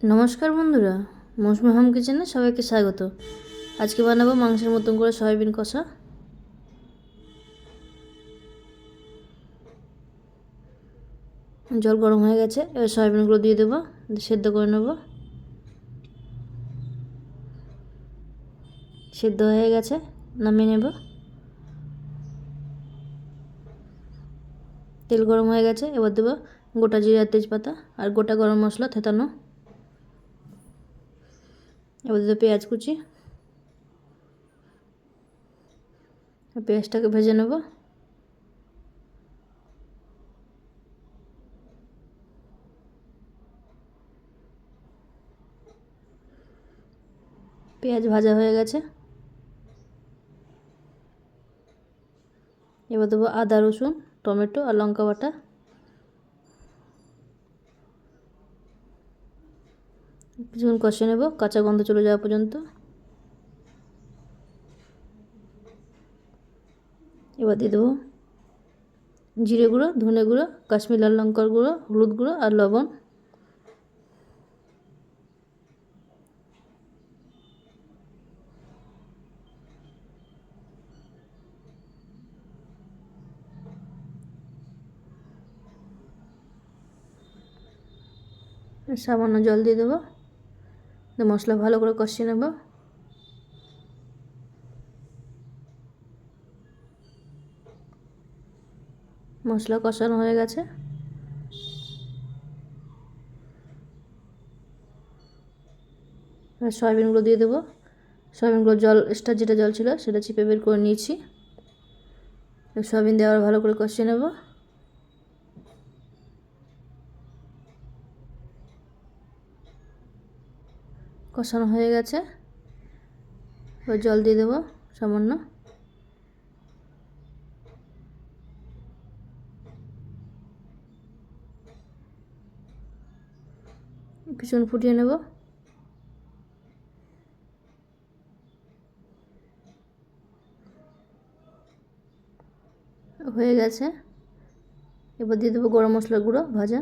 নমস্কার বন্ধুরা, মৌসুমি হোম কিচেনে সবাইকে স্বাগত। আজকে বানাবো মাংসের মতন করে সয়াবিন কষা। জল গরম হয়ে গেছে, এবার সয়াবিনগুলো দিয়ে দেবো সেদ্ধ করে নেব। সেদ্ধ হয়ে গেছে, নামিয়ে নেব। তেল গরম হয়ে গেছে, এবার দেবো গোটা জিরা তেজপাতা আর গোটা গরম মশলা থেতানো। এবার দেবো পেঁয়াজ কুচি পেঁয়াজটাকে ভেজে নেব। পেঁয়াজ ভাজা হয়ে গেছে। এবার দেবো আদা, রসুন, টমেটো আর লঙ্কা বাটা। কিছুক্ষণ কষে নেব, কাঁচা গন্ধ চলে যাওয়া পর্যন্ত। এবার দিয়ে দেবো জিরে গুঁড়ো, ধনে গুঁড়ো, কাশ্মীর লাল লঙ্কার গুঁড়ো, হলুদ গুঁড়ো আর লবণ। সামান্য জল দিয়ে দেবো। মশলা ভালো করে কষিয়ে নেব। মশলা কষানো হয়ে গেছে। সয়াবিনগুলো দিয়ে দেবো। সয়াবিনগুলো জল, এক্সট্রা যেটা জল ছিল সেটা চিপে বের করে নিয়েছি। সয়াবিন দেওয়ার ভালো করে কষিয়ে নেব। কষানো হয়ে গেছে। এবার জল দিয়ে দেবো সামান্য। কিছুক্ষণ ফুটিয়ে নেব। হয়ে গেছে। এবার দিয়ে দেবো গরম মশলা গুঁড়ো, ভাজা।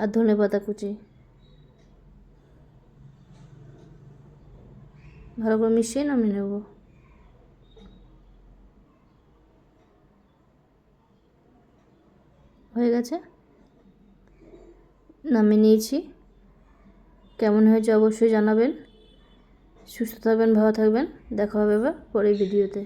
আর ধনে পাতা কুচি। ভালো করে মিশিয়ে নামিয়ে নেব। হয়ে গেছে? নামিয়ে নিয়েছি। কেমন হয়েছে অবশ্যই জানাবেন। সুস্থ থাকবেন, ভালো থাকবেন। দেখা হবে এবার পরের ভিডিওতে